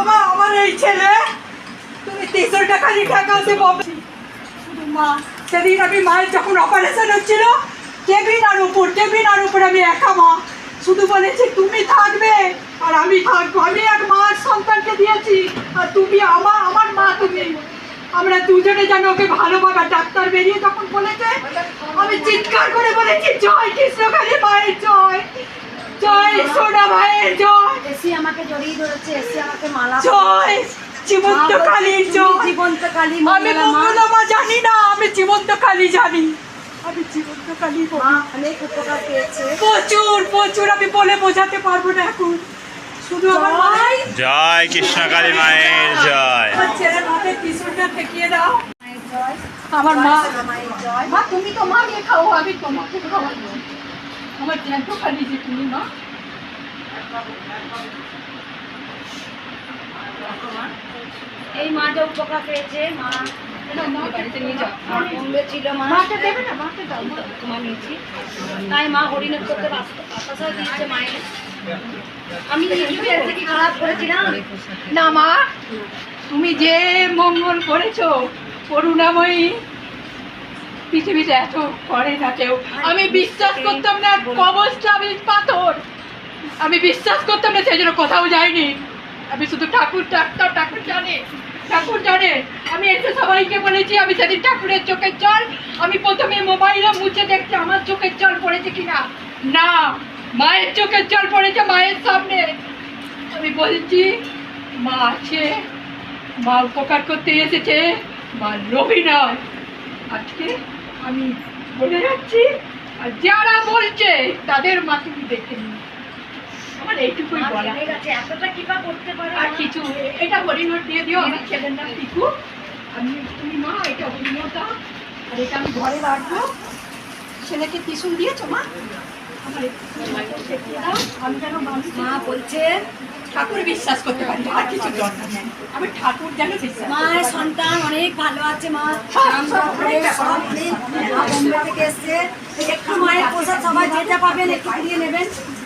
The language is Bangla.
আমার আমার এই ছেলে। তুমি তিনশো টাকা আছে বাবা শুধু মা, সেদিন আমি মায়ের যখন অপারেশন হচ্ছিল, কেবিন আর উপর, কেবিন আর উপর আমি একা মা। শুধু বলেছে, তুমি থাকবে, আর আমি থাকব। আমি এক মার সন্তানকে দিয়েছি, আর তুমি আমার আমার মা তুমি। আমরা দুজনে যেন ওকে ভালোভাবে ডাক্তার বেরিয়ে তখন বলেছে, আমি চিৎকার করে বলেছি, জয় কৃষ্ণকালী মায়ের জয় জয় সোনা ভাইয়ের জয়। আমাকে জড়িয়ে ধরেছে এসি আমাকে মালা জয়! জীবন্ত কালীর জয়! জীবন্ত কালী আমি মঙ্গলা মা জানি না আমি জীবন্ত কালী জানি। আমি জীবন্ত কালী অনেক উপকার পেয়েছে। প্রচুর প্রচুর আমি বলে বোঝাতে পারব না এখন। শুধু আমার মায়ের জয় কৃষ্ণকালী মায়ের জয়। ছেলের মাথায় ত্রিশূলটা ঠেকিয়ে দাও। মায়ের জয়। আমার মা। মা তুমি তো মা খাও আমি তোমাকে খাওয়াবো। আমার জ্যান্ত কালী যে তুমি মা। এই মা যে উপকার পেয়েছে মা না তাই মা হরিণের করতে বাতাসা মায়ের। আমি কি খারাপ করেছিলাম। না মা তুমি যে মঙ্গল করেছ করুণাময়ী পৃথিবীতে এত করে না কেউ। আমি বিশ্বাস করতাম না কবচটা আমি পাথর আমি বিশ্বাস করতাম না সেই জন্য কোথাও যাইনি। আমি শুধু ঠাকুর ডাক্তার, ঠাকুর জানে ঠাকুর জানে। আমি এসে সবাইকে বলেছি, আমি সেদিন ঠাকুরের চোখের জল, আমি প্রথমে মোবাইলে মুছে দেখছি, আমার চোখের জল পড়েছে কিনা। না, মায়ের চোখের জল পড়েছে মায়ের সামনে। আমি বলছি, মা আছে, মা উপকার করতে এসেছে, মা রবি নয়। আজকে আমি বলে যাচ্ছি, আর যারা বলছে, তাদের মা তুমি দেখে নিও আমার এইটুকুই বলা এতটা কিবা করতে পারে আর কিছু এটা হরিণর দিয়ে দিও। আমার ছেলের নাম টিকু আমি তুমি মা এটা হরিণর দাও আর এটা আমি ঘরে রাখব। ছেলেকে ত্রিশুল দিয়েছ মা? আমার একটু ঠেকিয়ে দাও। আমি যেন মা বলছে ঠাকুর বিশ্বাস করতে পারি। আর কিছু দরকার নেই। আমি ঠাকুর যেন বিশ্বাস মায়ের সন্তান অনেক ভালো আছে মা। বোম্বে থেকে এসছে। একটু মায়ের প্রসাদ সবাই যেটা পাবেন একটু দিয়ে নেবেন।